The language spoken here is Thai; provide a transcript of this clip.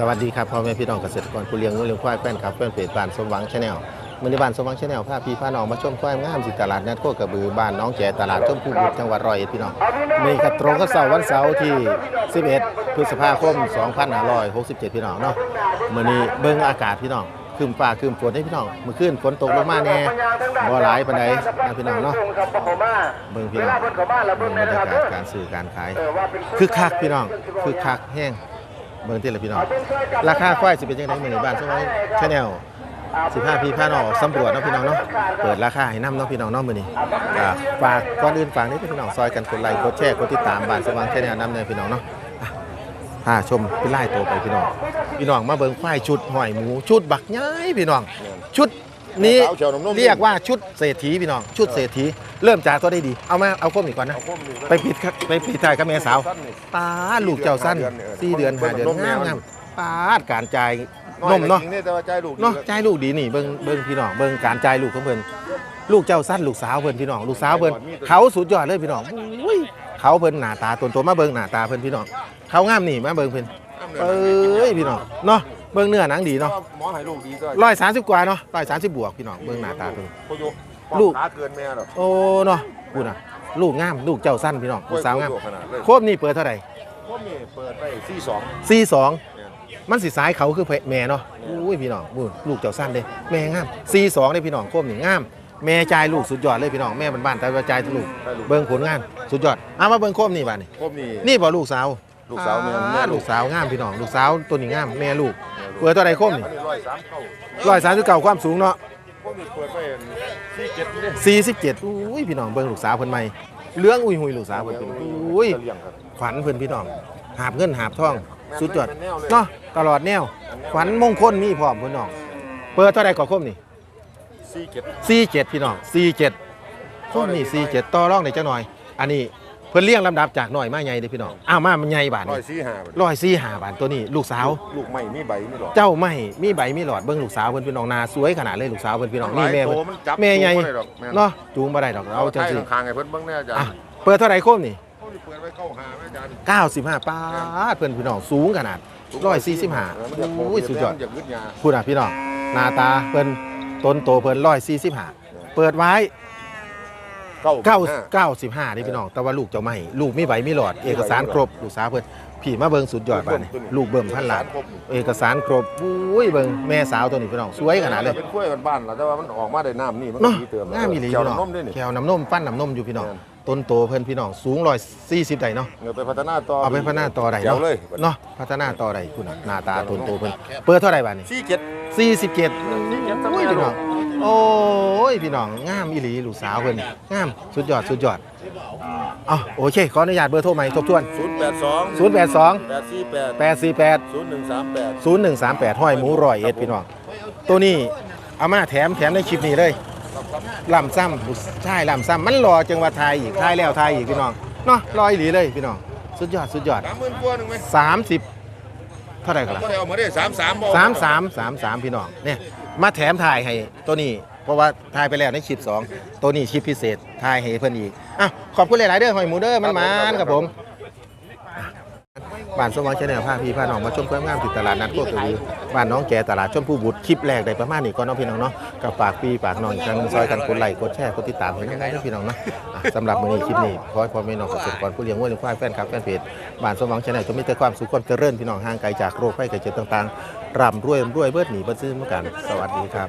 สวัสดีครับพ่อแม่พี่น้องเกษตรกรผู้เลี้ยงงูเลี้ยงควายแฟนครับเพื่อนเพจบ้านสมหวังชาแนลมือในบ้านสมหวังชาแนลพาพี่พาน้องมาชมควายงามสิตลาดนัดโคกระบือบ้านน้องแก่ตลาดชมพูบุตรจังหวัดร้อยเอ็ดพี่น้องมีกระตรงกับเสาร์วันเสาร์ที่ 11 พฤษภาคม 2567 พี่น้องเนาะมือนี้เบิ่งอากาศพี่น้องคืมฟ้าคืมฝนให้พี่น้องเมื่อคืนฝนตกลงมาแน่บ่หลายปานใดนะพี่น้องเนาะเบิ่งพี่น้องบรรยากาศการซื้อการขายคึกคักพี่น้องคึกคักแห้ง เบิ่งที่ละพี่น้องราคาควายสิเป็นยังไงมื้อนี้บ้านใช่ไหมชาแนล15พี่พาน้องออกสำรวจเนาะพี่น้องเนาะเปิดราคาให้น้ำเนาะพี่น้องเนาะมือนี้ฝากก่อนอื่นฝากนี้พี่น้องซอยกันกดไลค์กดแชร์กดติดตามบ้านสว่างชาแนลน้ำเนยพี่น้องเนาะถ้าชมพี่ไล่ตัวไปพี่น้องพี่น้องมาเบิ่งควายชุดหอยหมูชุดบักย้ายพี่น้องชุด นี้สาวเขียวนมนมเรียกว่าชุดเศรษฐีพี่น้อง ชุดเศรษฐีเริ่มจากตัวได้ดี เอามาเอาคมอีกก่อนนะ ไปปิดครับไปปิดท้ายกับแม่สาวปาดลูกเจ้าสั้นสี่เดือนห้าเดือนงามงามปาดการจ่ายนมเนาะแต่ว่าใจลูกเนาะจ่ายลูกดีนี่เบิ่งเบิ่งพี่น้องเบิ่งการจ่ายลูกของเพิ่นลูกเจ้าสั้นลูกสาวเพิ่นพี่น้องลูกสาวเพิ่นเขาสุดยอดเลยพี่น้องอุ้ยเขาเพิ่นหน้าตาตนโตมาเบิ่งหน้าตาเพิ่นพี่น้องเขางามนี่มาเบิ่งเพิ่นเอ้ยพี่น้องเนาะ เบิ่งเนื้อหนังดีเนาะหมอให้ลูกดีก็ร้อยสามสิบกว่าเนาะร้อยสามสิบบวกพี่น้องเบิ่งหน้าตาเพิ่น โคโยลูกขาเกินแม่หรอกโอ้เนาะพูดน่ะ ลูกงาม ลูกเจ้าสั้นพี่น้องลูกสาวงามขนาดเลยโคบนี่เปิดเท่าไหร่โคบนี่เปิดไปสี่สอง สี่สองมันสิสายเขาคือแม่เนาะอุ้ยพี่น้องอุ้ยลูกเจ้าสั้นเด้แม่งามสี่สองเด้พี่น้องโคบนี่งาม แม่จ่ายลูกสุดยอดเลยพี่น้องแม่บ้านๆแต่ว่าจ่ายลูก เบิ่งผลงานสุดยอดเอามาเบิ่งโคบนี่บ้านนี่โคบนี่นี่บ่ลูกสาว ลูกสาวแม่อ่แม่ลูกสาวงามพี่น้องลูกสาวตัวนี้งามแม่ลูกเปิดเท่าไหร่โคบนี่อันนี้ร้อยสามเก้าร้อยสามสิบเก้าความสูงเนาะโคบนี่เปิดไปสี่เจ็ดนี่สี่สิบเจ็ดอุ้ยพี่น้องเบิ่งลูกสาวเพิ่นใหม่เลื้องอุ้ยหุยลูกสาวเพิ่นเป็นอุ้ยเลี้ยงครับ ขวัญเพิ่นพี่น้อง หาบเงินหาบทอง สุดยอดแม่นแนวเลย เนาะตลอดแนว ขวัญมงคลมีพร้อมพี่น้อง เปิดเท่าไรก่อคมนี่สี่เจ็ด สี่เจ็ดพี่น้องสี่เจ็ดคมนี่สี่เจ็ดต่อรองในจังหน่อย อันนี้ เพิ่นเลี้ยงลำดับจากหน่อยมาใหญ่เด้อพี่น้องอ้าวมามันใหญ่บาทร้อยนี่สี่ห้าร้อยสี่ห้าบาทตัวนี้ลูกสาว ลูกใหม่มีใบมีหลอด เจ้าไม่มีใบมีหลอดเบิ่งลูกสาวเพิ่นพี่น้องนาสวยขนาดเลยลูกสาวเพิ่นพี่น้องนี่แม่โตเพิ่นมันจับแม่ใหญ่จูงบ่ได้ดอกแม่ เนาะจูงบ่ได้ดอกเอาจังไทซี่ยข้างๆไอ้เพิ่นเบิ่งแน่จ้ะอะเปิดเท่าไรคมนี่โคบนี่เปิดไว้เข้าหาแม่อาจารย์ 95ป้าดเพื่อนพี่น้องสูงขนาดร้อยสี่สิบห้ามันอยากโผล่โอ้ยสุดยอดมันอยากยึดยาพูดอะพี่น้องหน้าตาเพิ่นต้นโตเพิ่นร้อยสี่สิบห้าเปิดไว้ เก้าเก้าห้เก้าสิบห้านี่พี่น้อง แต่ว่าลูกเจ้าไม่ลูกมีใบมีหลอด เอกสารครบ ลูกสาวเพิ่นพี่มาเบิ่งสุดยอดบ้านนี่ลูกเบิ่มพันหลานเอกสารครบอุ้ยเบิ่งแม่สาวตัวนี้พี่น้องสวยขนาดเลยเป็นกล้วยบ้านๆล่ะแต่ว่ามันออกมาได้น้ำนี่มันเนาะดีเติมงามอีหลีเกี่ยวพี่น้องน้ำนมด้วยนี่แควน้ำนมปั้นน้ำนมอยู่พี่น้องแม่นต้นโตเพิ่นพี่น้องสูงร้อยสี่สิบได้เนาะเงินไปพัฒนาต่อเอาไปพัฒนาต่อได้เกี่ยวเนาะเลยเนาะพัฒนาต่อได้คุณน่ะหน้าตาต้นโตเพิ่นเปิดเท่าไหร่บ้านนี่สี่เจ็ดสี่สิบเจ็ด47โอ้ยพี่น้องโอ้ ยพี่น้องงามอีหลีลูกสาวเพิ่นงามสุดยอดสุดยอดอ๋อโอเคขออนุญาตเบอร์โทรใหม่ทบทวนศูนย์แปดสอง0 8 2แปดสี่แปด8 4 8ศูนย์หนึ่งสามแปด0 1 3 8ห้อยหมูร้อยเอ็ดพี่น้องตัวนี้เอามาแถมแถมในคลิปนี้เลยลำซ้ำลูกใช่ลำซ้ำมันรอจังหวัดไทยอีกไทยแล้วไทยอีกพี่น้องเนาะรออีหลีเลยพี่น้องสุดยอดสุดยอดสามหมื่นกว่าหนึ่งไหม30เท่าไหร่กันล่ะก็ได้เอามาได้สามสามสามสามสามสามพี่น้องเนี่ยมาแถมถ่ายให้ตัวนี้ เพราะว่าถ่ายไปแล้วในคลิปสองตัวนี้คลิปพิเศษถ่ายให้เพิ่นอีกอะขอบคุณหลายๆเด้อหอยหมูเด้อมันมานครับผมบ้านสมหวังชาแนลพาพี่พาน้องมาชมความงามที่ตลาดนัดโคกระบือบ้านน้องแกตลาดชมพูบุตรคลิปแรกได้ประมาณนี้ก่อนเน้องพี่น้องเนาะกับฝากพี่ฝากน้องอีกครั้งหนึ่งซอยกันกดไลค์กดแชร์กดติดตามให้น้องได้ด้วยพี่น้องเนาะอะสำหรับมื้อนี้คลิปนี้ขอให้พ่อแม่น้องเกษตรกรผู้เลี้ยงวัวเลี้ยงควายแฟนคลับแฟนเพจบ้านสมหวังชาแนลจะมีแต่ความสุขความเจริญพี่น้องห่างไกลจากโรคภัยไข้เจ็บต่างๆร่ำรวยรวยเบิดหนีเบิดซื้อเหมือนกันสวัสดีครับ